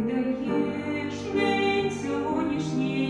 даєш день сьогоднішній.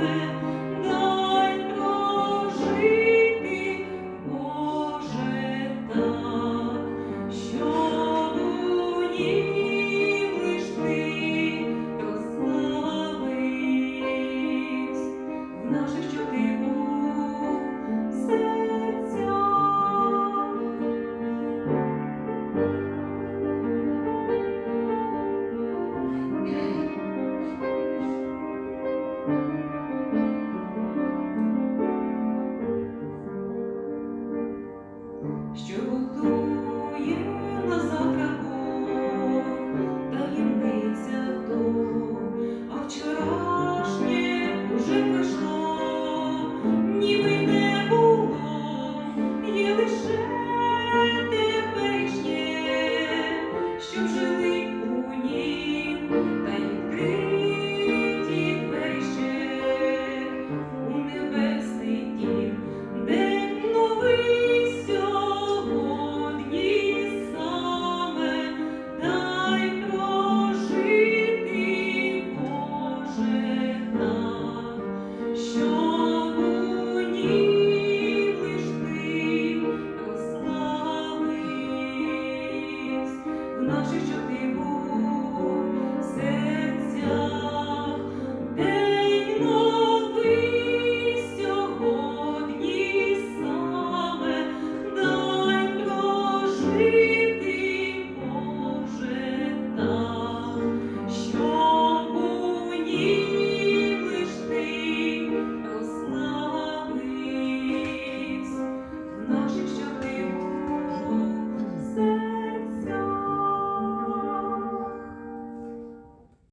open що Наші